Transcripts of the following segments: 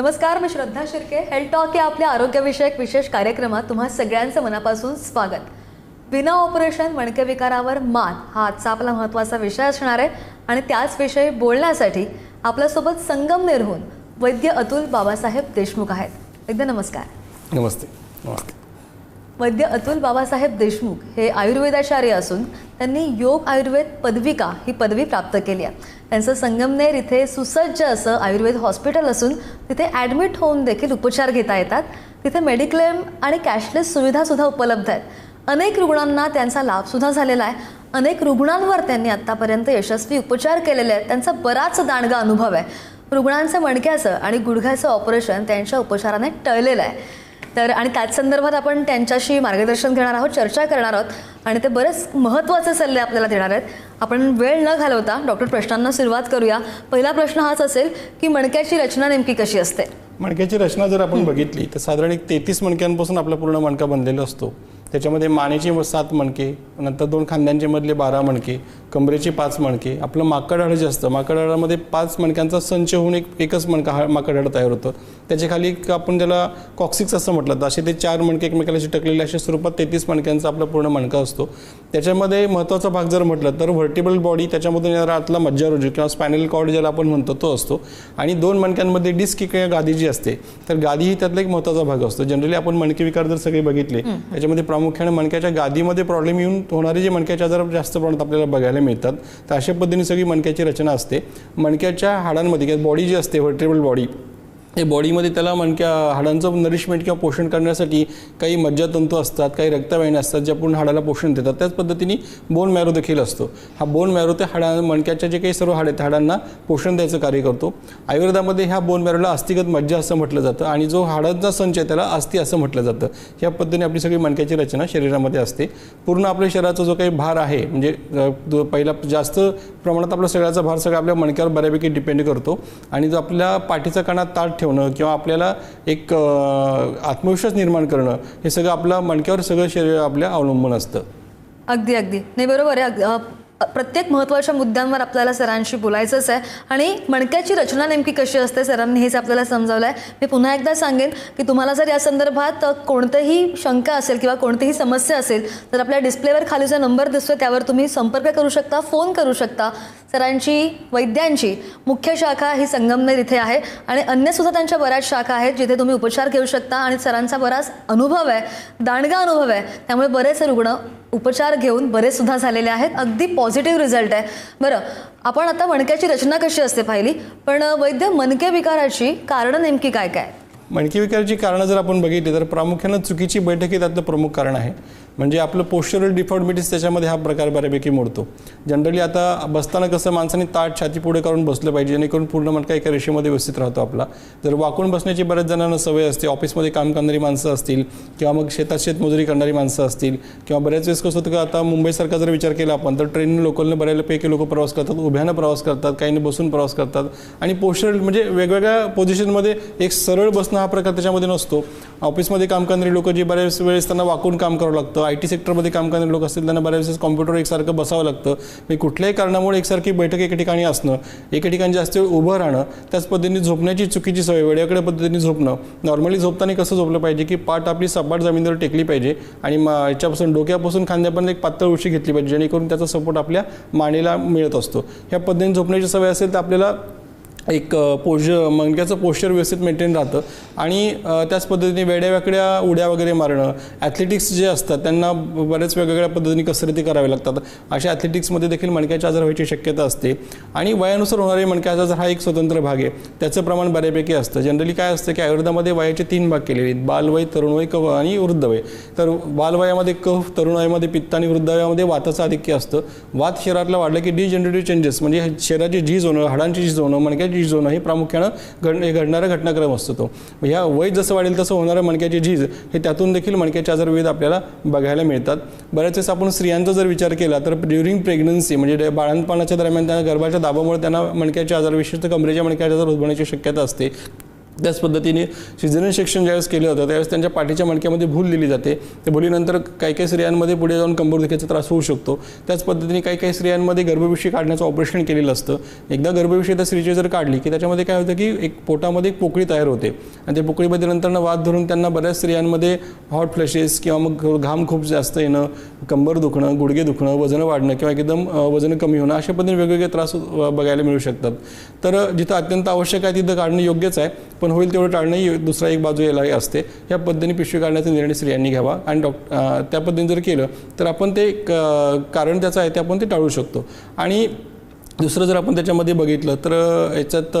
नमस्कार मी Shraddha Shirke. Health talk या आपल्या आरोग्यविषयक विशेष कार्यक्रमात तुम्हा सगळ्यांचं मनापासून स्वागत. बिना ऑपरेशन मणके विकारावर मात हा आजचा आपला महत्त्वाचा विषय असणार आहे. आणि त्याच विषयी बोलण्यासाठी आपल्यासोबत संगमनेरहून वैद्य अतुल बाबासाहेब देशमुख आहेत. वैद्य नमस्कार. नमस्ते. नमस्ते. वैद्य अतुल बाबासाहेब देशमुख हे आयुर्वेदाचार्य असून त्यांनी योग आयुर्वेद पदविका ही पदवी प्राप्त केली आहे. त्यांचं संगमनेर इथे सुसज्ज असं आयुर्वेद हॉस्पिटल असून तिथे ॲडमिट होऊन देखील उपचार घेता येतात. तिथे मेडिक्लेम आणि कॅशलेस सुविधासुद्धा उपलब्ध आहेत. अनेक रुग्णांना त्यांचा लाभसुद्धा झालेला आहे. अनेक रुग्णांवर त्यांनी आत्तापर्यंत यशस्वी उपचार केलेले आहेत. त्यांचा बराच दांडगा अनुभव आहे. रुग्णांचं मणक्याचं आणि गुडघ्याचं ऑपरेशन त्यांच्या उपचाराने टळलेलं आहे. तर आणि त्याच संदर्भात आपण त्यांच्याशी मार्गदर्शन घेणार आहोत चर्चा करणार आहोत आणि ते बरेच महत्त्वाचे सल्ले आपल्याला देणार आहेत. आपण वेळ न घालवता डॉक्टर प्रश्नांना सुरुवात करूया. पहिला प्रश्न हाच असेल की मणक्याची रचना नेमकी कशी असते? मणक्याची रचना जर आपण बघितली तर साधारण एक तेहतीस मणक्यांपासून आपला पूर्ण मणका बनलेला असतो. त्याच्यामध्ये मानेचे सात मणके नंतर दोन खांद्यांचे मधले बारा मणके कमरेचे पाच मणके आपलं माकड हाड जे असतं माकड हाडामध्ये पाच मणक्यांचा संच होऊन एक एकच मणका हा माकड हाड तयार होतं. त्याच्याखाली एक आपण त्याला कॉक्सिक्स असं म्हटलं तर असे ते चार मणके एकमेकाला चिटकलेले अशा स्वरूपात तेहतीस मणक्यांचा आपला पूर्ण मणका असतो. त्याच्यामध्ये महत्त्वाचा भाग जर म्हटलं तर व्हर्टिबल बॉडी त्याच्यामधून येणारा आतला मज्जारोजी किंवा स्पॅनल कॉर्ड ज्याला आपण म्हणतो तो असतो. आणि दोन मणक्यांमध्ये डिस्क किंवा गादी जी असते तर गादी ही त्यातला एक महत्त्वाचा भाग असतो. जनरली आपण मणके विकार जर सगळे बघितले त्याच्यामध्ये प्रामुख्याने मणक्याच्या गादीमध्ये प्रॉब्लेम येऊन होणारे जे मणक्याचे आजार जास्त प्रमाणात आपल्याला बघायला मिळतात. तर अशा पद्धतीने सगळी मणक्याची रचना असते. मणक्याच्या हाडांमध्ये किंवा बॉडी जी असते व्हर्टेबल बॉडी हे बॉडीमध्ये त्याला मणक्या हाडांचं नरिशमेंट किंवा पोषण करण्यासाठी काही मज्जातंतू असतात काही रक्तवाहिन्या असतात ज्या पूर्ण हाडाला पोषण देतात. त्याच पद्धतीने बोन मॅरो देखील असतो. हा बोन मॅरो ते हाडा मणक्याच्या जे काही सर्व हाड आहेत हाडांना पोषण द्यायचं कार्य करतो. आयुर्वेदामध्ये ह्या बोन मॅरोला अस्थिगत मज्जा असं म्हटलं जातं आणि जो हाडांचा संच आहे त्याला अस्थि असं म्हटलं जातं. ह्या पद्धतीने आपली सगळी मणक्याची रचना शरीरामध्ये असते. पूर्ण आपल्या शरीराचा जो काही भार आहे म्हणजे पहिला जास्त प्रमाणात आपला सगळ्याचा भार सगळा आपल्या मणक्यावर बऱ्यापैकी डिपेंड करतो. आणि जो आपल्या पाठीचा कणा ताट ठेवणं किंवा आपल्याला एक आत्मविश्वास निर्माण करणं हे सगळं आपलं मणक्यावर सगळं शरीर आपल्या अवलंबून असतं. अगदी अगदी. नाही बरोबर आहे. प्रत्येक महत्त्वाच्या मुद्द्यांवर आपल्याला सरांशी बोलायचंच आहे. आणि मणक्याची रचना नेमकी कशी असते? सरांनी हेच आपल्याला समजावलं आहे मी पुन्हा एकदा सांगेन की तुम्हाला जर या संदर्भात कोणतंही शंका असेल किंवा कोणतीही समस्या असेल तर आपल्या डिस्प्लेवर खाली जो नंबर दिसतो त्यावर तुम्ही संपर्क करू शकता फोन करू शकता. सरांची वैद्यांची मुख्य शाखा ही संगमनेर इथे आहे. आणि अन्यसुद्धा त्यांच्या बऱ्याच शाखा आहेत जिथे तुम्ही उपचार घेऊ शकता. आणि सरांचा बराच अनुभव आहे दांडगा अनुभव आहे. त्यामुळे बरेच रुग्ण उपचार घेऊन बरेच सुद्धा झालेले आहेत. अगदी पॉझिटिव्ह रिझल्ट आहे. बरं आपण आता मणक्याची रचना कशी असते पाहिली? पण वैद्य मणके विकाराची कारणं नेमकी काय काय मणके विकाराची कारणं जर आपण बघितली तर प्रामुख्यानं चुकीची बैठक हे त्यातलं प्रमुख कारण आहे. म्हणजे आपलं पोश्चरल डिफॉर्मिटीज त्याच्यामध्ये हा प्रकार बऱ्यापैकी मोडतो. जनरली आता बसताना कसं माणसाने ताट छाती पुढे करून बसलं पाहिजे जेणेकरून पूर्ण मटका एका रेषेमध्ये व्यवस्थित राहतो आपला. जर वाकून बसण्याची बऱ्याच जणांना सवय असते ऑफिसमध्ये काम करणारी माणसं असतील किंवा मग शेतात शेतमजुरी करणारी माणसं असतील किंवा बऱ्याच वेळेस कसं होतं की आता मुंबईसारखा जर विचार केला आपण तर ट्रेनने लोकलने बऱ्यापैकी लोक प्रवास करतात उभ्यानं प्रवास करतात काहींनी बसून प्रवास करतात. आणि पोश्चरल म्हणजे वेगवेगळ्या पोझिशनमध्ये एक सरळ बसणं हा प्रकार त्याच्यामध्ये नसतो. ऑफिसमध्ये काम करणारी लोक जी बऱ्याच वेळेस त्यांना वाकून काम करावं लागतं आय टी सेक्टरमध्ये काम करणारे लोक असतील त्यांना बऱ्याच वेळेस कॉम्प्युटर एकसारखं बसावं लागतं. मी कुठल्याही कारणामुळे एकसारखी बैठक एका ठिकाणी असणं एका ठिकाणी जास्त वेळ उभं राहणं त्याच पद्धतीने झोपण्याची चुकीची सवय वेळेकडे पद्धतीने झोपणं. नॉर्मली झोपताना कसं झोपलं पाहिजे की पाठ आपली सपाट जमिनीवर टेकली पाहिजे आणि मा याच्यापासून डोक्यापासून खांद्यापर्यंत एक पातळ उशी घेतली पाहिजे जेणेकरून त्याचा सपोर्ट आपल्या मानेला मिळत असतो. ह्या पद्धतीने झोपण्याची सवय असेल तर आपल्याला एक पोज मणक्याचं पोश्चर व्यवस्थित मेंटेन राहतं. आणि त्याच पद्धतीने वेड्यावेकड्या उड्या वगैरे मारणं ॲथलेटिक्स जे असतात त्यांना बऱ्याच वेगवेगळ्या पद्धतीने कसरती कराव्या लागतात. अशा ॲथलेटिक्समध्ये देखील मणक्याचे आजार व्हायची शक्यता असते. आणि वयानुसार होणारे मणक्याचा आजार हा एक स्वतंत्र भाग आहे. त्याचं प्रमाण बऱ्यापैकी असतं. जनरली काय असतं की आयुर्वेदामध्ये वयाचे तीन भाग केलेले आहेत. बालवय तरुणवय कफ आणि वृद्धवय तर बालवयामध्ये कफ तरुणवयामध्ये पित्त आणि वृद्ध वयामध्ये वाताचं आधिक्य असतं. वात शरीरातला वाढलं की डिजनरेटिव्ह चेंजेस म्हणजे शरीराची झीज होणं हाडांची झीज होणं मणक्याची झीज होणं हे प्रामुख्यानं घड घडणारा घटनाक्रम असतो तो. ह्या वय जसं वाढेल तसं होणारं मणक्याची झीज हे त्यातून देखील मणक्याचे आजार विविध आपल्याला बघायला मिळतात. बऱ्याच वेळेस आपण स्त्रियांचा जर विचार केला तर ड्युरिंग प्रेग्नन्सी म्हणजे बाळणपणाच्या दरम्यान त्यांना गर्भाच्या दाबामुळे त्यांना मणक्याचे आजार विशेषतः कमरेच्या मणक्याचे आजार उद्भवण्याची शक्यता असते. त्याच पद्धतीने सिझरन सेक्शन ज्यावेळेस केलं होतं त्यावेळेस त्यांच्या पाठीच्या मणक्यामध्ये भूल दिली जाते. त्या भुलीनंतर काही काही स्त्रियांमध्ये पुढे जाऊन कंबरदुखीचा त्रास होऊ शकतो. त्याच पद्धतीने काही काही स्त्रियांमध्ये गर्भविषयी काढण्याचं ऑपरेशन केलेलं असतं. एकदा गर्भविषयी त्या स्त्रीची जर काढली की त्याच्यामध्ये काय होतं की एक पोटामध्ये एक पोकळी तयार होते. आणि त्या पोकळीमध्ये नंतर वाद धरून त्यांना बऱ्याच स्त्रियांमध्ये हॉट फ्लॅशेस किंवा मग घाम खूप जास्त येणं कंबर दुखणं गुडघे दुखणं वजन वाढणं किंवा एकदम वजन कमी होणं अशा पद्धतीने वेगवेगळे त्रास बघायला मिळू शकतात. तर जिथं अत्यंत आवश्यक आहे तिथं काढणं योग्यच आहे. पण होईल तेवढं टाळणंही दुसरा एक बाजू याला असते. या पद्धतीने पिशवी काढण्याचा निर्णय स्त्रियांनी घ्यावा. आणि डॉक त्या पद्धतीने जर केलं तर आपण ते क- कारण त्याचं आहे ते आपण ते टाळू शकतो. आणि दुसरं जर आपण त्याच्यामध्ये बघितलं तर याच्यात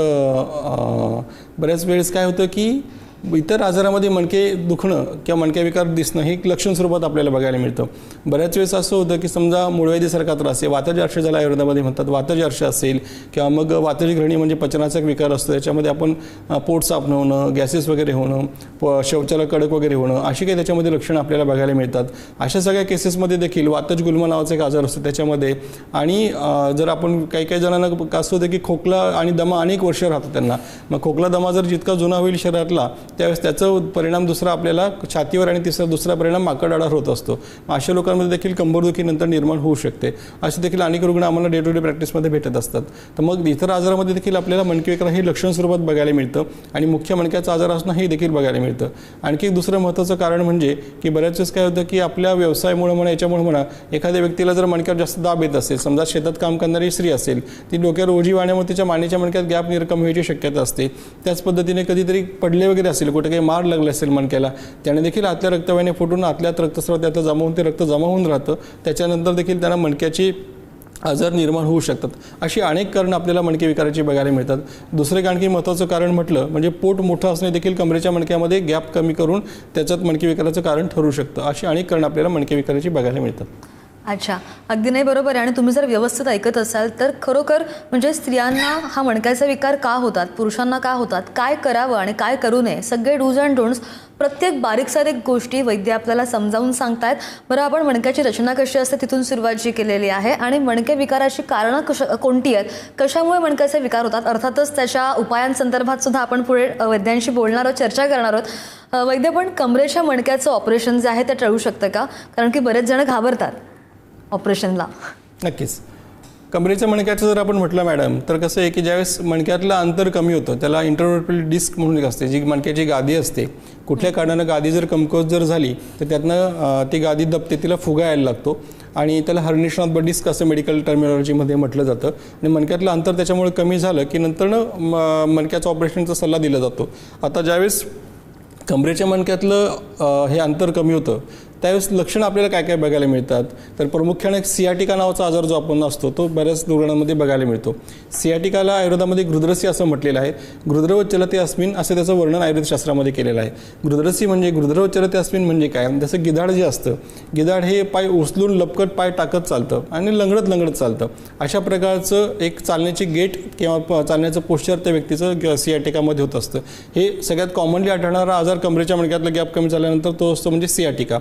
बऱ्याच वेळेस काय होतं की इतर आजारामध्ये मणके दुखणं किंवा मणक्या विकार दिसणं हे एक लक्षण स्वरूपात आपल्याला बघायला मिळतं. बऱ्याच वेळेस असं होतं की समजा मुळव्याधीसारखा त्रास आहे वाताची अर्श ज्याला आयुर्वेदामध्ये म्हणतात वाताची अर्श असेल किंवा मग वातजी घृणी म्हणजे पचनाचा एक विकार असतो त्याच्यामध्ये आपण पोट साफ होणं गॅसेस वगैरे होणं प शौचाला कडक वगैरे होणं अशी काही त्याच्यामध्ये लक्षणं आपल्याला बघायला मिळतात. अशा सगळ्या केसेसमध्ये देखील वातज गुल्मा नावाचा एक आजार असतो त्याच्यामध्ये. आणि जर आपण काही काही जणांना असं होतं की खोकला आणि दमा अनेक वर्ष राहतो त्यांना. मग खोकला दमा जर जितका जुना होईल शरीरातला त्यावेळेस त्याचा परिणाम दुसरा आपल्याला छातीवर आणि तिसरा दुसरा परिणाम माकडाडार होत असतो. मग अशा लोकांमध्ये देखील कंबरदुखी नंतर निर्माण होऊ शकते. असे देखील अनेक रुग्ण आम्हाला डे टू डे प्रॅक्टिसमध्ये भेटत असतात. तर मग इतर आजारामध्ये देखील आपल्याला मणके हे लक्षण स्वरूपात बघायला मिळतं आणि मुख्य मणक्याचा आजार असणं हे देखील बघायला मिळतं. आणखी एक दुसरं महत्त्वाचं कारण म्हणजे की बऱ्याच वेळेस काय होतं की आपल्या व्यवसायामुळे म्हणा याच्यामुळे म्हणा एखाद्या व्यक्तीला जर मणक्यावर जास्त दाब येत असेल समजा शेतात काम करणारी स्त्री असेल ती डोक्यावर ओझी वाहण्यामुळे तिच्या मानेच्या मणक्यात गॅप निर्कम व्हायची शक्यता असते. त्याच पद्धतीने कधीतरी पडले वगैरे असेल कुठे काही मार लागला असेल मणक्याला. त्याने देखील आतल्या रक्तवाहिन्या फुटून आतल्यात रक्तस्राव त्यातलं जमा होऊन ते रक्त जमा होऊन राहतं. त्याच्यानंतर देखील त्यांना मणक्याची आजार निर्माण होऊ शकतात. अशी अनेक कारणं आपल्याला मणके विकाराची बघायला मिळतात. दुसरे आणखी महत्त्वाचं कारण म्हटलं म्हणजे पोट मोठं असणे देखील कमरेच्या मणक्यामध्ये गॅप कमी करून त्याच्यात मणके विकाराचं कारण ठरू शकतं. अशी अनेक कारणं आपल्याला मणके विकाराची बघायला मिळतात. अच्छा अगदी नाही बरोबर आहे. आणि तुम्ही जर व्यवस्थित ऐकत असाल तर खरोखर म्हणजे स्त्रियांना हा मणक्याचे विकार का होतात पुरुषांना का होतात काय करावं आणि काय करू नये सगळे डूज अँड डोंट्स प्रत्येक बारीक सारीक गोष्टी वैद्य आपल्याला समजावून सांगतायत. बरं आपण मणक्याची रचना कशी असते तिथून सुरुवात जी केलेली आहे आणि मणके विकाराची कारणं कश कोणती आहेत? कशामुळे मणक्याचे विकार होतात? अर्थातच त्याच्या उपायांसंदर्भात सुद्धा आपण पुढे वैद्यांशी बोलणार आहोत चर्चा करणार आहोत. वैद्य पण कमरेच्या मणक्याचं ऑपरेशन जे आहे ते टळू शकतं का? कारण की बरेच जण घाबरतात. ऑपरेशनला. नक्कीच. कमरेच्या मणक्याचं जर आपण म्हटलं मॅडम तर कसं आहे की ज्यावेळेस मणक्यातलं अंतर कमी होतं त्याला इंटरव्हर्पल डिस्क म्हणून एक असते जी मणक्याची गादी असते. कुठल्या कारणानं गादी जर कमकुवत जर झाली तर त्यातनं ती गादी दबते तिला फुगा यायला लागतो. आणि त्याला हर्निशन ऑफ द डिस्क असं मेडिकल टर्मिनॉलॉजीमध्ये म्हटलं जातं. आणि मणक्यातलं अंतर त्याच्यामुळे कमी झालं की नंतरनं म- मणक्याचं ऑपरेशनचा सल्ला दिला जातो. आता ज्यावेळेस कमरेच्या मणक्यातलं हे अंतर कमी होतं त्यावेळेस लक्षणं आपल्याला काय काय बघायला मिळतात? तर प्रामुख्याने सियाटिका नावाचा आजार जो आपण असतो तो बऱ्याच रुग्णांमध्ये बघायला मिळतो. सियाटिकाला आयुर्वेदामध्ये गृद्रसी असं म्हटलेलं आहे. गृद्रव चलते अस्मिन असं त्याचं वर्णन आयुर्वेदशास्त्रामध्ये केलेलं आहे. गृद्रसी म्हणजे गृद्रव चलते अस्मिन म्हणजे काय? जसं गिधाड जे असतं गिधाड हे पाय उचलून लपकट पाय टाकत चालतं आणि लंगडत लंगडत चालतं. अशा प्रकारचं एक चालण्याची गेट किंवा प- चालण्याचं पोश्चर त्या व्यक्तीचं ग- सियाटिकामध्ये होत असतं. हे सगळ्यात कॉमनली आढळणारा आजार कमरेच्या मणक्यातला गॅप कमी झाल्यानंतर तो असतो म्हणजे सियाटिका.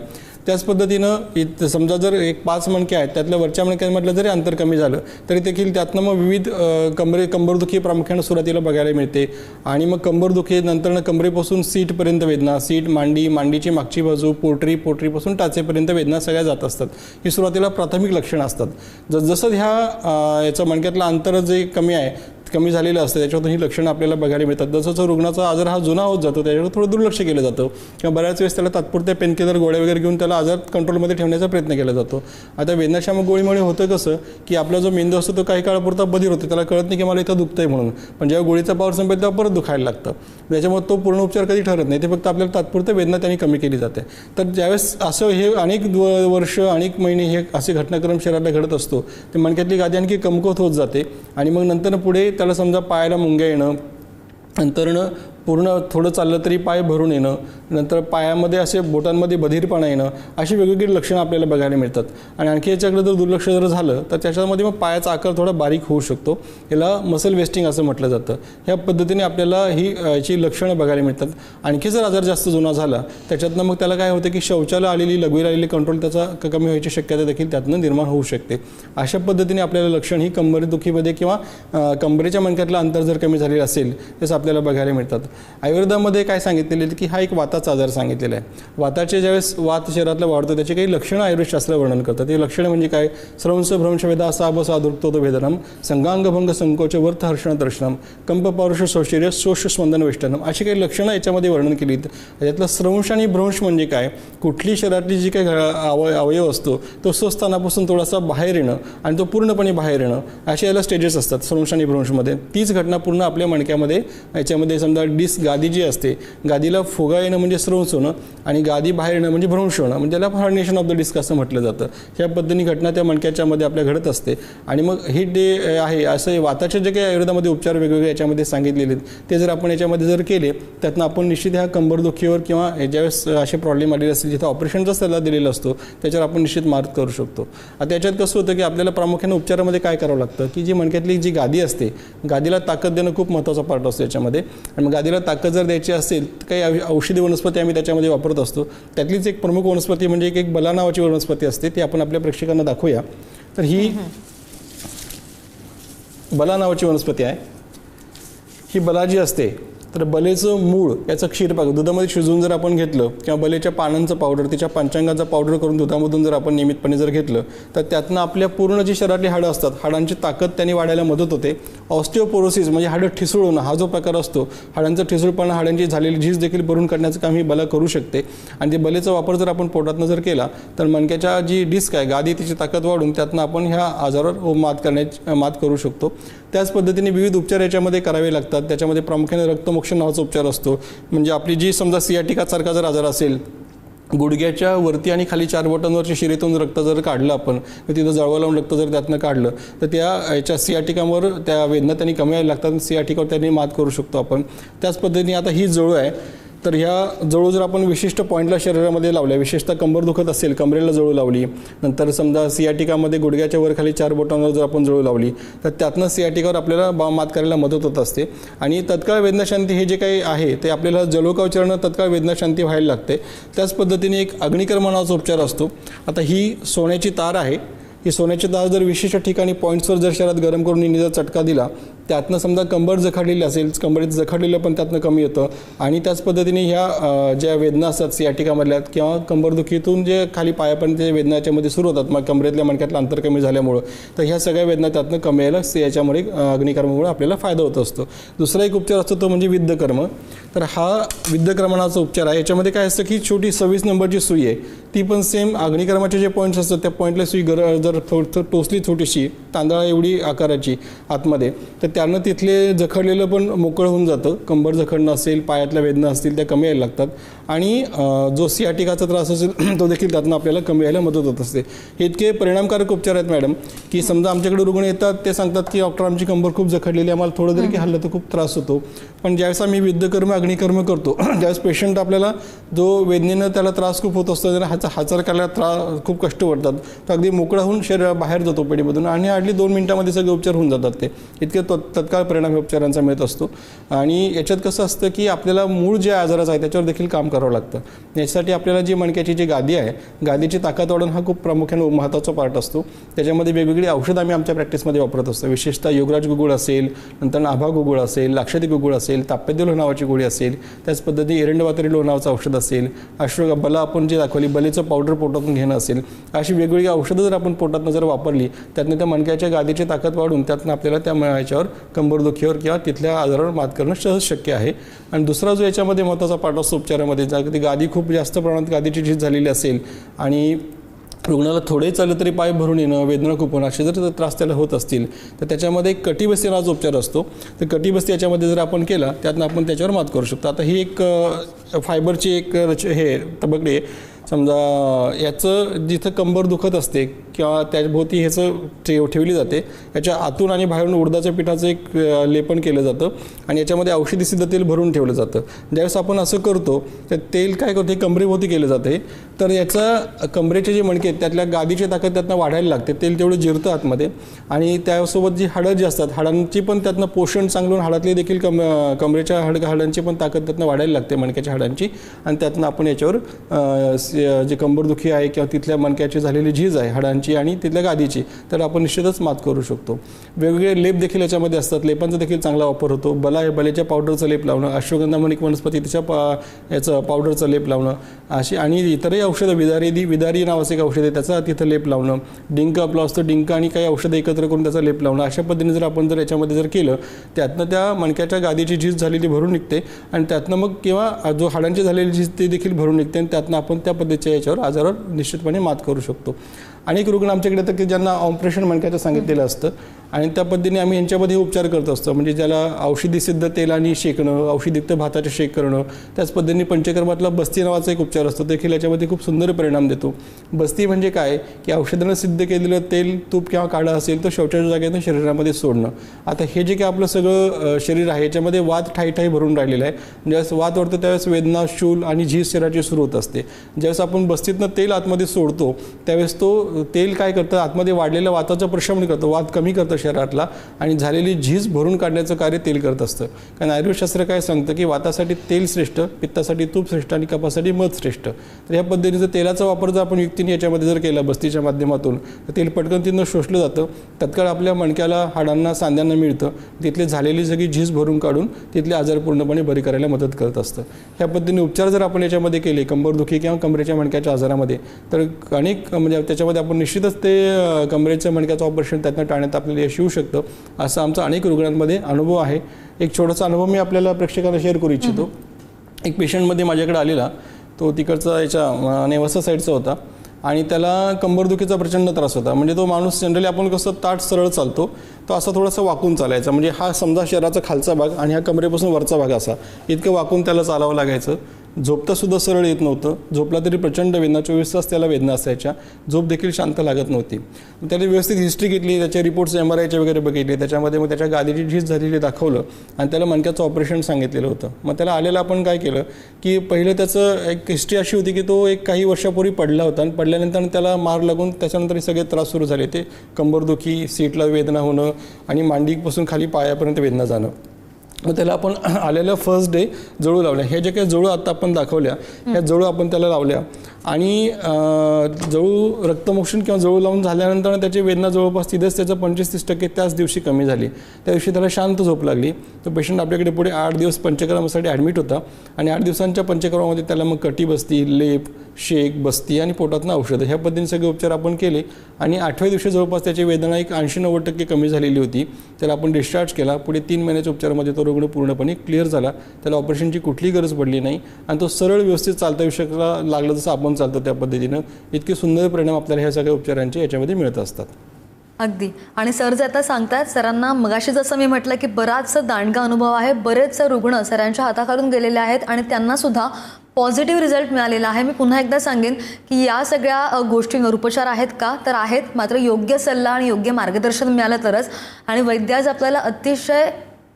त्याच पद्धतीनं इत- समजा जर एक पाच मणके आहेत त्यातल्या वरच्या मणक्यांमधलं जरी अंतर कमी झालं तरी देखील त्यातनं मग विविध कमरे कंबरदुखी प्रामुख्यानं सुरुवातीला बघायला मिळते. आणि मग कंबरदुखी नंतरनं कमरेपासून सीटपर्यंत वेदना सीट मांडी मांडीची मागची बाजू पोटरी पोटरीपासून टाचेपर्यंत वेदना सगळ्या जात असतात. ही सुरुवातीला प्राथमिक लक्षणं असतात. जसजसं ह्या याचं मणक्यातलं अंतर जे कमी आहे कमी झालेलं असतं त्याच्यातून ही लक्षणं आपल्याला बघायला मिळतात. जसं जसं रुग्णाचा आजार हा जुना होत जातो त्याच्याकडे थोडं दुर्लक्ष केलं जातं. किंवा बऱ्याच वेळेस त्याला तात्पुरत्या पेनकिलर गोळ्या वगैरे घेऊन त्याला आजार कंट्रोलमध्ये ठेवण्याचा प्रयत्न केला जातो. आता वेदनाशामक गोळीमुळे होतं कसं की आपला जो मेंदू असतो तो काही काळापुरता बधीर होतो. त्याला कळत नाही की मला इथं दुखतंय म्हणून. पण जेव्हा गोळीचा पावर संपेल तेव्हा परत दुखायला लागतं. त्याच्यामुळे तो पूर्ण उपचार कधी ठरत नाही. ते फक्त आपल्याला तात्पुरतं वेदना त्यांनी कमी केली जाते. तर ज्यावेळेस असं हे अनेक वर्ष अनेक महिने हे असे घटनाक्रम शरीराला घडत असतो ते मणक्यातली गादी आणखी कमकुवत होत जाते. आणि मग नंतर पुढे त्याला समजा पायाला मुंग्या येणं नंतरनं पूर्ण थोडं चाललं तरी पाय भरून येणं नंतर पायामध्ये असे बोटांमध्ये बधीरपणा येणं अशी वेगवेगळी लक्षणं आपल्याला बघायला मिळतात. आणि आणखी याच्याकडे जर दुर्लक्ष जर झालं तर त्याच्यामध्ये मग पायाचा आकार थोडा बारीक होऊ शकतो. याला मसल वेस्टिंग असं म्हटलं जातं. ह्या पद्धतीने आपल्याला ही याची लक्षणं बघायला मिळतात. आणखी जर आजार जास्त जुना झाला त्याच्यातनं मग त्याला काय होतं की शौचाला आलेली लघवीला आलेली कंट्रोल त्याचा क- कमी व्हायची शक्यता देखील त्यातनं निर्माण होऊ शकते. अशा पद्धतीने आपल्याला लक्षण ही कंबरदुखीमध्ये किंवा कंबरेच्या मणक्यातलं अंतर जर कमी झालेलं असेल तसं आपल्याला बघायला मिळतात. आयुर्वेदामध्ये काय सांगितलेलं की हा एक वाताचा आजार सांगितलेला आहे. वाताचे ज्यावेळेस वात शरीरातला वाढतो त्याची काही लक्षणं आयुर्वेदशास्त्र वर्णन करतात. ते लक्षणं म्हणजे काय? स्रवंस भ्रंश वेदा साब दुर्तो भेदनम संगांगभंग संकोच वर्थ हर्षण दर्शनम कंप पौरुष सौशर्य शोष स्पंदन वेष्टनम अशी काही लक्षणं याच्यामध्ये वर्णन केली यातलं स्रवंश आणि भ्रंश म्हणजे काय? कुठली शरीरातली जी काही घ- अवय अवयव असतो तो स्वस्थानापासून थोडासा बाहेर येणं आणि तो पूर्णपणे बाहेर येणं अशा याला स्टेजेस असतात स्रवंश आणि भ्रंशमध्ये तीच घटना पूर्ण आपल्या मणक्यामध्ये याच्यामध्ये समजा डिस्क गादी जी असते गादीला फुगा येणं म्हणजे स्रवंस होणं आणि गादी बाहेर येणं म्हणजे भ्रंश होणं म्हणजे त्याला फॉर्नेशन ऑफ द डिस्क असं म्हटलं जातं. ह्या पद्धतीने घटना त्या मणक्याच्यामध्ये आपल्या घडत असते. आणि मग हे जे आहे असं वाताचे जे काही आयुर्वेदामध्ये उपचार वेगवेगळे याच्यामध्ये सांगितलेले आहेत ते जर आपण याच्यामध्ये जर केले त्यातनं आपण निश्चित ह्या कंबरदुखीवर किंवा ज्यावेळेस असे प्रॉब्लेम आलेले असतील जिथं ऑपरेशनचा सल्ला दिलेला असतो त्याच्यावर आपण निश्चित मार्ग करू शकतो. आता याच्यात कसं होतं की आपल्याला प्रामुख्याने उपचारामध्ये काय करावं लागतं की जी मणक्यातली जी गादी असते गादीला ताकद देणं खूप महत्त्वाचा पार्ट असतो याच्यामध्ये. आणि मग गादीला ताकद जर द्यायची असेल तर काही औषधी वनस्पती आम्ही त्याच्यामध्ये वापरत असतो. त्यातलीच एक प्रमुख वनस्पती म्हणजे एक एक बला नावाची वनस्पती असते ती आपण आपल्या प्रेक्षकांना दाखवूया. तर ही बला नावाची वनस्पती आहे. ही बला जी असते तर बलेचं मूळ याचं क्षीरपाक दुधामध्ये शिजवून जर आपण घेतलं किंवा बलेच्या पानांचं पावडर तिच्या पंचांगाचं पावडर करून दुधामधून जर आपण नियमितपणे जर घेतलं तर त्यातनं आपल्या पूर्ण जी शरीरातली हाडं असतात हाडांची ताकद त्यांनी वाढायला मदत होते. ऑस्टिओपोरोसिस म्हणजे हाडं ठिसूळ होणं हा जो प्रकार असतो हाडांचं ठिसूळपणा हाडांची झालेली झीज देखील भरून काढण्याचं काम ही बला करू शकते. आणि ते बलेचा वापर जर आपण पोटातनं जर केला तर मणक्याच्या जी डिस्क आहे गादी तिची ताकद वाढून त्यातनं आपण ह्या आजारावर मात करण्याची मात करू शकतो. त्याच पद्धतीने विविध उपचार याच्यामध्ये करावे लागतात. त्याच्यामध्ये प्रामुख्याने रक्तमोक्ष नावाचा उपचार असतो. म्हणजे आपली जी समजा सियाटिकासारखा जर आजार असेल गुडघ्याच्या वरती आणि खाली चार बटनवरच्या शिरेतून रक्त जर काढलं आपण तर तिथं जळवा लावून रक्त जर त्यातनं काढलं तर त्या याच्या सियाटिकावर त्या वेदना त्यांनी कमी यायला लागतात सियाटिकावर त्यांनी मात करू शकतो आपण. त्याच पद्धतीने आता ही जळू आहे. तर ह्या जळू जर आपण विशिष्ट पॉईंटला शरीरामध्ये लावल्या विशेषतः कंबर दुखत असेल कमरेला जळू लावली नंतर समजा सियाटिकामध्ये गुडघ्याच्या वर खाली चार बोटांवर जर आपण जळू लावली तर त्यातनं सियाटिकावर आपल्याला बा मात करायला मदत होत असते. आणि तत्काळ वेदनाशांती हे जे काही आहे ते आपल्याला जलोकावचरणं तत्काळ वेदनाशांती व्हायला लागते. त्याच पद्धतीने एक अग्निकर्मणाचा उपचार असतो. आता ही सोन्याची तार आहे. ही सोन्याची तार जर विशिष्ट ठिकाणी पॉईंट्सवर जर शरीरात गरम करून हिने जर चटका दिला त्यातनं समजा कंबर जखडलेली असेल कंबरीत जखडलेलं पण त्यातनं कमी येतं आणि त्याच पद्धतीने ह्या ज्या वेदना असतात सियाटिकामधल्या किंवा कंबरदुखीतून जे खाली पायापर्यंत जे वेदना याच्यामध्ये सुरू होतात मग कंबरेतल्या मणक्यातलं अंतर कमी झाल्यामुळं तर ह्या सगळ्या वेदना त्यातनं कमी यायला याच्यामुळे अग्निकर्मामुळे आपल्याला फायदा होत असतो. दुसरा एक उपचार असतो तो म्हणजे विद्धकर्म तर हा विद्धक्रमणाचा उपचार आहे. याच्यामध्ये काय असतं की छोटी सव्वीस नंबरची सुई आहे ती पण सेम अग्निकर्माचे जे पॉईंट्स असतात त्या पॉईंटला सुई गर जर थोडं टोचली छोटीशी तांदळा एवढी आकाराची आतमध्ये तर त्यानं तिथले जखडलेलं पण मोकळं होऊन जातं. कंबर जखडणं असेल पायातल्या वेदना असतील त्या कमी यायला लागतात. आणि जो सियाटिकाचा त्रास असेल तो देखील त्यातनं आपल्याला कमी यायला मदत होत असते. हे इतके परिणामकारक उपचार आहेत मॅडम की समजा आमच्याकडे रुग्ण येतात ते सांगतात की डॉक्टर आमची कंबर खूप जखडलेली आहे, आम्हाला थोडं जरी की हल्लं तर खूप त्रास होतो. पण ज्यावेळेस आम्ही विद्धकर्म अग्निकर्म करतो त्यावेळेस पेशंट आपल्याला जो वेदनेनं त्याला त्रास खूप होत असतो त्याला हाचा हाचार करायला त्रास खूप कष्ट पडतात. तर अगदी मोकळा होऊन शरीर बाहेर जातो पेढीमधून आणि हार्डली दोन मिनिटामध्ये सगळे उपचार होऊन जातात ते. इतके तत्काळ परिणाम हे उपचारांचा मिळत असतो. आणि याच्यात कसं असतं की आपल्याला मूळ जे आजाराचं आहे त्याच्यावर देखील काम करावं लागतं. याच्यासाठी आपल्याला जी मणक्याची जी गादी आहे गादीची ताकद वाढवणं हा खूप प्रामुख्याने महत्त्वाचा पार्ट असतो. त्याच्यामध्ये वेगवेगळी औषधं आम्ही आमच्या प्रॅक्टिसमध्ये वापरत असतो. विशेषतः योगराज गुगुळ असेल नंतर आभा गुगुळ असेल लाक्षादी गुगुळ असेल ताप्यदी नावाची गोळी असेल त्याच पद्धती एरंडवातरी लोह नावाचं औषध असेल अश्व बला आपण जे दाखवली बलेचं पावडर पोटातून घेणं असेल अशी वेगवेगळी औषधं जर आपण पोटातनं जर वापरली त्यातनं त्या मणक्याच्या गादीची ताकद वाढून त्यातनं आपल्याला त्या म- याच्यावर कंबरदुखीवर किंवा तिथल्या आजारावर मात करणं सहज शक्य आहे. आणि दुसरा जो याच्यामध्ये महत्त्वाचा पाठ असतो उपचारामध्ये ज्या ती गादी खूप जास्त प्रमाणात गादीची झीज झालेली असेल आणि रुग्णाला थोडे चाललं तरी पाय भरून येणं वेदना खूप होणं असे जर त्रास त्याला होत असतील तर त्याच्यामध्ये एक कटिबस्ती नावाचा उपचार असतो तर कटिबस्ती याच्यामध्ये जर आपण केला त्यातनं आपण त्याच्यावर मात करू शकतो. आता ही एक फायबरची एक रच हे तबकडी आहे. समजा याचं जिथं कंबर दुखत असते किंवा त्याभोवती ह्याचं ठेव ठेवली जाते याच्या आतून आणि बाहेरून उडदाच्या पिठाचं एक लेपन केलं जातं आणि याच्यामध्ये औषधी सिद्ध तेल भरून ठेवलं जातं. ज्यावेळेस आपण असं करतो तर तेल काय करते? कंबरेभोवती केलं जाते. तर याचं कंबरेचे जे मणके आहेत त्यातल्या गादीची ताकद त्यातनं वाढायला लागते तेल तेवढं जिरतं आतमध्ये आणि त्यासोबत जी हाडं जी असतात हाडांची पण त्यातनं पोषण चांगलं हाडातले देखील कम कमरेच्या हाड हाडांची पण ताकद त्यातनं वाढायला लागते मणक्याच्या हाडांची आणि त्यातनं आपण याच्यावर जे कंबरदुखी आहे किंवा तिथल्या मणक्याची झालेली झीज आहे हाडांची आणि तिथल्या गादीची तर आपण निश्चितच मात करू शकतो. वेगवेगळे लेप देखील याच्यामध्ये असतात. लेपांचा देखील चांगला वापर होतो. बला बलेच्या पावडरचं लेप लावणं अश्वगंधा मणिक वनस्पती त्याच्या पा याचं पावडरचं लेप लावणं अशी आणि इतरही औषधं विदारी दी विदारी नावाचं एक औषध आहे त्याचा तिथं लेप लावणं डिंक आपलं असतं डिंक आणि काही औषधं एकत्र करून त्याचा लेप लावणं अशा पद्धतीने जर आपण जर याच्यामध्ये जर केलं त्यातनं त्या मणक्याच्या गादीची झीज झालेली भरून निघते आणि त्यातनं मग किंवा जो हाडांची झालेली झीज ती देखील भरून निघते आणि त्यातनं आपण त्या पद्धतीच्या याच्यावर आजारावर निश्चितपणे मात करू शकतो. अनेक रुग्ण आमच्याकडे तर की ज्यांना ऑपरेशन मणक्याचं सांगितलेलं असतं आणि त्या पद्धतीने आम्ही यांच्यामध्ये उपचार करत असतो. म्हणजे ज्याला औषधी सिद्ध तेलाने शेकणं औषधयुक्त भाताचे शेक करणं त्याच पद्धतीने पंचकर्मातला बस्ती नावाचा एक उपचार असतो. देखील याच्यामध्ये खूप सुंदर परिणाम देतो. बस्ती म्हणजे काय? की औषधानं सिद्ध केलेलं तेल तूप किंवा काढा असेल तर शौचाच्या जागेतून शरीरामध्ये सोडणं. आता हे जे काही आपलं सगळं शरीर आहे याच्यामध्ये वात ठाई ठाई भरून राहिलेलं आहे. ज्यावेळेस वात वाढतं त्यावेळेस वेदना शूल आणि झीज शरीराची सुरू होत असते. ज्यावेळेस आपण बस्तीतनं तेल आतमध्ये सोडतो त्यावेळेस तो तेल काय करतं? आतमध्ये वाढलेल्या वाताचं प्रशमन करतं. वात कमी करतं शरीरातला आणि झालेली झीज भरून काढण्याचं कार्य तेल करत असतं. कारण आयुर्वेदशास्त्र काय सांगतं की वातासाठी तेल श्रेष्ठ पित्तासाठी तूप श्रेष्ठ आणि कपासाठी मध श्रेष्ठ. तर या पद्धतीने जर तेलाचा वापर जर आपण युक्तीने याच्यामध्ये जर केला बस्तीच्या माध्यमातून तर तेल पटकन तिथनं शोषलं जातं. तत्काळ आपल्या मणक्याला हाडांना सांध्यांना मिळतं. तिथले झालेली सगळी झीज भरून काढून तिथले आजार पूर्णपणे बरी करायला मदत करत असतं. ह्या पद्धतीने उपचार जर आपण याच्यामध्ये केले कंबरदुखी किंवा कमरेच्या मणक्याच्या आजारामध्ये तर अनेक म्हणजे त्याच्यामध्ये आपण निश्चितच ते कमरेच्या मणक्याचं ऑपरेशन त्यातनं टाळण्यात आपल्याला यश येऊ शकतं असं आमचा अनेक रुग्णांमध्ये अनुभव आहे. एक छोटासा अनुभव मी आपल्याला प्रेक्षकांना शेअर करू इच्छितो. एक पेशंटमध्ये माझ्याकडे आलेला तो तिकडचा याच्या नेवासा साईडचा होता आणि त्याला कंबरदुखीचा प्रचंड त्रास होता. म्हणजे तो माणूस जनरली आपण कसं ताट सरळ चालतो तो असा थोडासा वाकून चालायचा. म्हणजे हा समजा शरीराचा खालचा भाग आणि हा कमरेपासून वरचा भाग असा. इतकं वाकून त्याला चालावं लागायचं. झोपतासुद्धा सरळ येत नव्हतं. झोपला तरी प्रचंड वेदना चोवीस तास त्याला वेदना असायच्या. झोप देखील शांत लागत नव्हती. मग त्याने व्यवस्थित हिस्ट्री घेतली त्याचे रिपोर्ट्स एम आर आयचे वगैरे बघितले. त्याच्यामध्ये मग त्याच्या गादीची झीज झालेली दाखवलं आणि त्याला मणक्याचं ऑपरेशन सांगितलेलं होतं. मग त्याला आलेलं आपण काय केलं की पहिलं त्याचं एक हिस्ट्री अशी होती की तो एक काही वर्षापूर्वी पडला होता आणि पडल्यानंतर त्याला मार लागून त्याच्यानंतर हे सगळे त्रास सुरू झाले. ते कंबरदुखी सीटला वेदना होणं आणि मांडीपासून खाली पायापर्यंत वेदना जाणं. मग त्याला आपण आलेलं फर्स्ट डे जळू लावल्या. हे जे काही जळू आता आपण दाखवल्या ह्या जळू आपण त्याला लावल्या. आणि जवळ रक्तमोक्षण किंवा जवळ लावून झाल्यानंतर त्याची वेदना जवळपास तिथेच त्याचं पंचवीस तीस टक्के त्याच दिवशी कमी झाली. त्या दिवशी त्याला शांत झोप लागली. तो पेशंट आपल्याकडे पुढे आठ दिवस पंचक्रमासाठी ॲडमिट होता आणि आठ दिवसांच्या पंचक्रमामध्ये त्याला मग कटी बसती लेप शेक बस्ती आणि पोटातनं औषधं ह्या पद्धतीने सगळे उपचार आपण केले. आणि आठव्या दिवशी जवळपास त्याची वेदना एक ऐंशी नव्वद टक्के कमी झालेली होती. त्याला आपण डिस्चार्ज केला. पुढे तीन महिन्याच्या उपचारामध्ये तो रुग्ण पूर्णपणे क्लिअर झाला. त्याला ऑपरेशनची कुठलीही गरज पडली नाही. आणि तो सरळ व्यवस्थित चालता येऊ शकला लागलं जसं आपण चालतो त्या पद्धतीनं. इतके सुंदर परिणाम आपल्याला ह्या सगळ्या उपचारांचे याच्यामध्ये मिळत असतात. अगदी. आणि सर जे आता सांगतात सरांना मगाशी जसं मी म्हटलं की बराचसा दांडगा अनुभव आहे बरेचसे रुग्ण सरांच्या हाताखालून गेलेले आहेत आणि त्यांना सुद्धा पॉझिटिव्ह रिझल्ट मिळालेला आहे. मी पुन्हा एकदा सांगेन की या सगळ्या गोष्टींवर उपचार आहेत का? तर आहेत. मात्र योग्य सल्ला आणि योग्य मार्गदर्शन मिळालं तरच. आणि वैद्याज आपल्याला अतिशय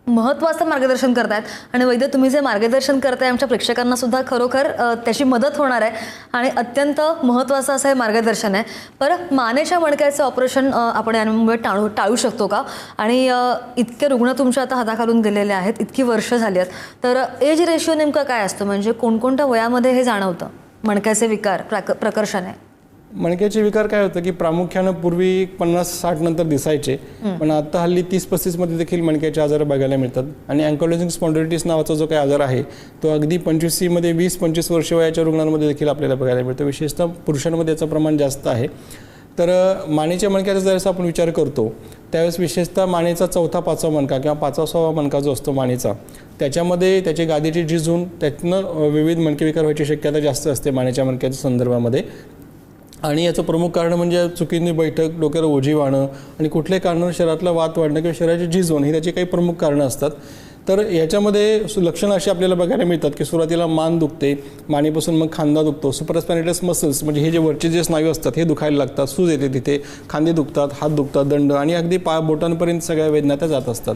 महत्त्वाचं मार्गदर्शन करतायत. आणि वैद्य तुम्ही जे मार्गदर्शन करताय आमच्या प्रेक्षकांना सुद्धा खरोखर त्याची मदत होणार आहे. आणि अत्यंत महत्त्वाचं असं हे मार्गदर्शन आहे. बरं मानेच्या मणक्याचं ऑपरेशन आपण यामुळे टाळू टाळू शकतो का? आणि इतके रुग्ण तुमच्या आता हाताखालून गेलेले आहेत इतकी वर्ष झाली आहेत. तर एज रेशिओ नेमकं काय असतं? म्हणजे कोणकोणत्या वयामध्ये हे जाणवतं? मणक्याचे विकार प्रक प्रकर्षाने. मणक्याचे विकार काय होतं की प्रामुख्यानं पूर्वी पन्नास साठ नंतर दिसायचे पण आता हल्ली तीस पस्तीसमध्ये देखील मणक्याचे आजार बघायला मिळतात. आणि अँकोलॉजिंग स्पॉन्डिलिटिस नावाचा जो काही आजार आहे तो अगदी पंचवीसमध्ये वीस पंचवीस वर्ष वयाच्या रुग्णांमध्ये देखील आपल्याला बघायला मिळतो. विशेषतः पुरुषांमध्ये याचं प्रमाण जास्त आहे. तर मानेच्या मणक्याचा ज्यावेळेस आपण विचार करतो त्यावेळेस विशेषतः मानेचा चौथा पाचवा मणका किंवा पाचवा सहावा मणका जो असतो मानेचा त्याच्यामध्ये त्याची गादीची होऊन त्यातनं विविध मणके विकार व्हायची शक्यता जास्त असते मानेच्या मणक्याच्या संदर्भामध्ये. आणि याचं प्रमुख कारण म्हणजे चुकीने बैठक डोक्यावर ओझी वाहणं आणि कुठल्याही कारणानं शरीरातला वात वाढणं किंवा शरीराची झीज होणं ही त्याची काही प्रमुख कारणं असतात. तर याच्यामध्ये सु- लक्षणं अशी आपल्याला बघायला मिळतात की सुरुवातीला मान दुखते मानेपासून मग खांदा दुखतो सुपरस्पॅनिटस मसल्स म्हणजे हे जे वरचे जे स्नायू असतात हे दुखायला लागतात सूज येते तिथे खांदे दुखतात हात दुखतात दंड आणि अगदी पाय बोटांपर्यंत सगळ्या वेदना त्या जात असतात.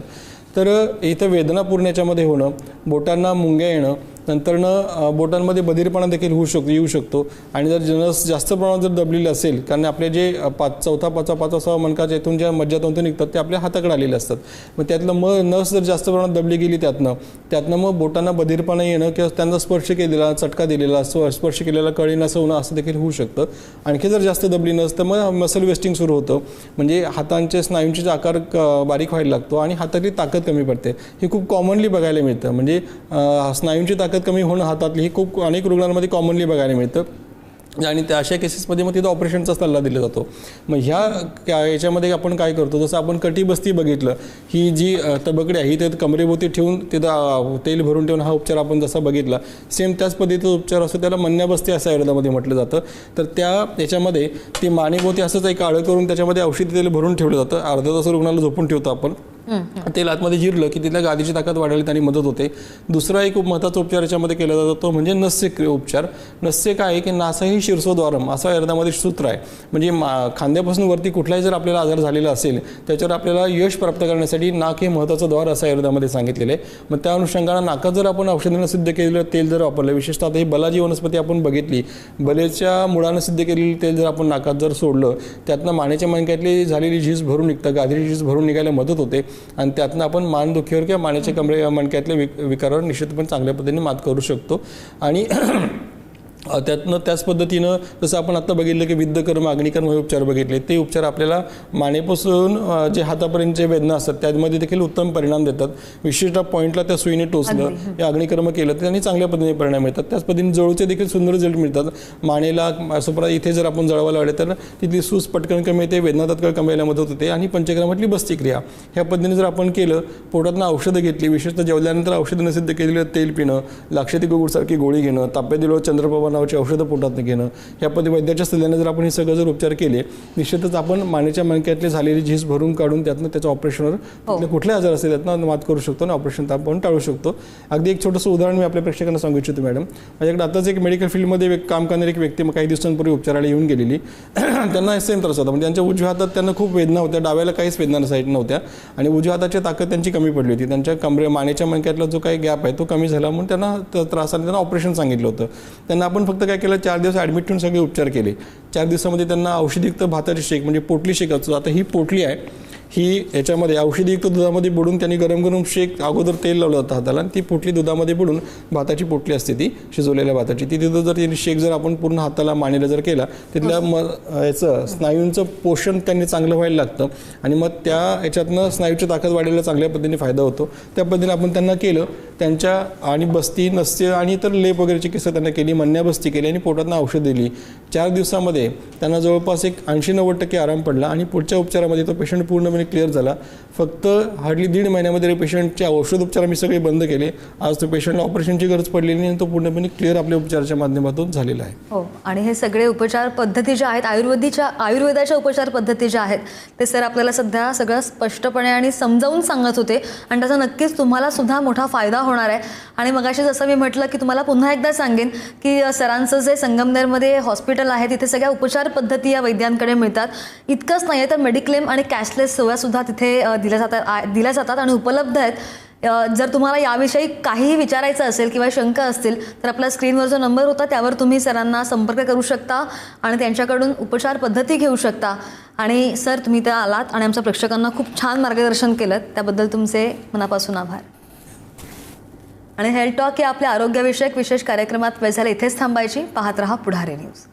तर इथं वेदना पूर्ण याच्यामध्ये होणं बोटांना मुंग्या येणं नंतरनं बोटांमध्ये बधीरपणा देखील होऊ शकतो येऊ शकतो. आणि जर नस जास्त प्रमाणात जर दबलेली असेल कारण आपले जे पाच चौथा पाचवा पाचवा सहा मणका इथून ज्या मज्जातंतू निघतात ते आपल्या हाताकडे आलेले असतात. मग त्यातलं मग नस जर जास्त प्रमाणात दबली गेली त्यातनं त्यातनं मग बोटांना बधीरपणा येणं किंवा त्यांना स्पर्श केलेला चटका दिलेला स्व- स्पर्श केलेला कळी नसं होणं असं देखील होऊ शकतं. आणखी जर जास्त दबली नसतं तर मग मसल वेस्टिंग सुरू होतं. म्हणजे हातांचे स्नायूंचे आकार बारीक व्हायला लागतो आणि हातातली ताकद कमी पडते. हे खूप कॉमनली बघायला मिळतं. म्हणजे स्नायूंची ताकद कमी होणं हातातली ही खूप अनेक रुग्णांमध्ये कॉमनली बघायला मिळतं. आणि त्या अशा केसेसमध्ये मग तिथं ऑपरेशनचा सल्ला दिला जातो. मग ह्या याच्यामध्ये आपण काय करतो? जसं आपण कटीबस्ती बघितलं ही जी तबकडी आहे ही त्यात कमरेभोवती ठेवून तिथं तेल भरून ठेवून हा उपचार आपण जसा बघितला सेम त्याच पद्धतीचा उपचार असतो. त्याला मन्याबस्ती असं आयुर्वेदामध्ये म्हटलं जातं. तर त्या याच्यामध्ये ती मानेभोवती असंच एक आळं करून त्याच्यामध्ये औषधी तेल भरून ठेवलं जातं. अर्धा तास रुग्णाला झोपून ठेवतो आपण. तेल आतमध्ये जिरलं की तिथल्या गादीची ताकद वाढायला त्यांनी मदत होते. दुसरा एक खूप महत्त्वाचा उपचार याच्यामध्ये केला जातो तो म्हणजे नस्यक्रिय उपचार. नस्य काय आहे की नासाही शिरसोद्वारम असं आयुर्वेदामध्ये सूत्र आहे. म्हणजे मा खांद्यापासून वरती कुठलाही जर आपल्याला आजार झालेला असेल त्याच्यावर आपल्याला यश प्राप्त करण्यासाठी नाक हे महत्त्वाचं द्वार असं आयुर्वेदामध्ये सांगितलेलं आहे. मग त्या अनुषंगानं नाकात जर आपण औषधानं सिद्ध केलेलं तेल जर वापरलं विशेषतः आता ही बलाजी वनस्पती आपण बघितली बलेच्या मुळानं सिद्ध केलेलं तेल जर आपण नाकात जर सोडलं त्यातनं मानेच्या मणक्यातली झालेली झीज भरून निघतं गादीची झीज भरून निघायला मदत होते. आणि त्यातनं आपण मानदुखीवर किंवा मानेच्या कमरे मणक्यातल्या विक विकारावर निश्चितपणे चांगल्या पद्धतीने मात करू शकतो. आणि त्यातनं त्याच पद्धतीनं जसं आपण आता बघितलं की विद्धकर्म अग्निकर्म हे उपचार बघितले. ते उपचार आपल्याला मानेपासून जे हातापर्यंतचे वेदना असतात त्यामध्ये देखील उत्तम परिणाम देतात. विशिष्ट पॉईंटला त्या सुईने टोचलं हे. अग्निकर्म केलं तर त्यांनी चांगल्या पद्धतीने परिणाम मिळतात. त्याच पद्धतीने जळूचे देखील सुंदर रिझल्ट मिळतात. मानेला असं परत इथे जर आपण जळवायला लावले तर तिथली सूज पटकन कमी येते वेदना तात्काळ कमी यायला मदत होते आणि पंचग्रामातली बस्ती क्रिया ह्या पद्धतीने जर आपण केलं पोटातनं औषधं घेतली विशेषतः जेवल्यानंतर औषधं सिद्ध केलेलं तेल पिणं लाक्षाती गोगुडसारखी गोळी घेणं ताप्या दिलो चंद्रप्रभा नावाची औषधं पोटात घेणं ह्या पद्धती वैद्याच्या सल्ल्याने जर आपण हे सगळं जर उपचार केले निश्चितच आपण मानेच्या मणक्यातली झालेली झीज भरून काढून त्यातनं त्याच्या ऑपरेशनवर तिथले कुठले आजार असेल त्यातनं मात करू शकतो आणि ऑपरेशन आपण टाळू शकतो. अगदी एक छोटंसं उदाहरण मी आपल्या प्रेक्षकांना सांगू इच्छितो मॅडम. माझ्याकडे आताच एक मेडिकल फील्डमध्ये एक काम करणारी एक व्यक्ती मग काही दिवसांपूर्वी उपचाराला येऊन गेलेली. त्यांना सेम त्रास होता. म्हणजे त्यांच्या उजव्या हातात त्यांना खूप वेदना होत्या. डाव्याला काहीच वेदना साईड नव्हत्या. आणि उजव्या हाताची ताकद त्यांची कमी पडली होती. त्यांच्या कमरे मानेच्या मणक्यातला जो काही गॅप आहे तो कमी झाला म्हणून त्यांना त्रासाने त्यांना ऑपरेशन सांगितलं होतं. त्यांना आपण फक्त काय केलं चार दिवस ॲडमिट ठेवून सगळे उपचार केले. चार दिवसामध्ये त्यांना औषधीयुक्त भाताची शेक म्हणजे पोटली शेक असतो. आता ही पोटली आहे ही याच्यामध्ये औषधीयुक्त दुधामध्ये बुडून त्यांनी गरम गरम शेक अगोदर तेल लावलं होतं हाताला आणि ती पोटली दुधामध्ये बुडून भाताची पोटली असते ती शिजवलेल्या भाताची. ती तिथं जर त्यांनी शेक जर आपण पूर्ण हाताला मानेला जर केला तिथल्या म याचं स्नायूंचं पोषण त्यांनी चांगलं व्हायला लागतं आणि मग त्या याच्यातनं स्नायूची ताकद वाढायला चांगल्या पद्धतीने फायदा होतो. त्या पद्धतीने आपण त्यांना केलं त्यांच्या आणि बस्ती नस्य आणि इतर लेप वगैरेची केसं त्यांना केली मन्या बस्ती केली आणि पोटातनं औषध दिली. चार दिवसामध्ये त्यांना जवळपास एक ऐंशी नव्वद टक्के आराम पडला आणि पुढच्या उपचारामध्ये तो पेशंट म्हणजे पूर्णपणे क्लिअर झाला. फक्त हार्डली दीड महिन्यामध्ये पेशंटचे औषध उपचार आम्ही सगळे बंद केले. आज तो पेशंटला ऑपरेशनची गरज पडलेली नाही आणि तो पूर्णपणे क्लिअर आपल्या उपचाराच्या माध्यमातून झालेला आहे. हो आणि हे सगळे उपचार पद्धती ज्या आहेत आयुर्वेदीच्या आयुर्वेदाच्या उपचार पद्धती ज्या आहेत ते सर आपल्याला सध्या सगळं स्पष्टपणे आणि समजावून सांगत होते. आणि त्याचा नक्कीच तुम्हाला सुद्धा मोठा फायदा होणार आहे. आणि मगाशी जसं मी म्हटलं की तुम्हाला पुन्हा एकदा सांगेन की सरांचं जे संगमनेरमध्ये हॉस्पिटल आहे तिथे सगळ्या उपचार पद्धती या वैद्यांकडे मिळतात. इतकंच नाही तर मेडिक्लेम आणि कॅशलेस सेवासुद्धा तिथे दिल्या जातात दिल्या जातात आणि उपलब्ध आहेत. जर तुम्हाला याविषयी काहीही विचारायचं असेल किंवा शंका असतील तर आपल्या स्क्रीनवर जो नंबर होता त्यावर तुम्ही सरांना संपर्क करू शकता आणि त्यांच्याकडून उपचार पद्धती घेऊ शकता. आणि सर तुम्ही त्या आलात आणि आमच्या प्रेक्षकांना खूप छान मार्गदर्शन केलं त्याबद्दल तुमचे मनापासून आभार. आणि हेल्थ टॉक या आपल्या आरोग्यविषयक विशेष कार्यक्रमात वेळ झाले. इथेच थांबायची. पाहत रहा पुढारी न्यूज.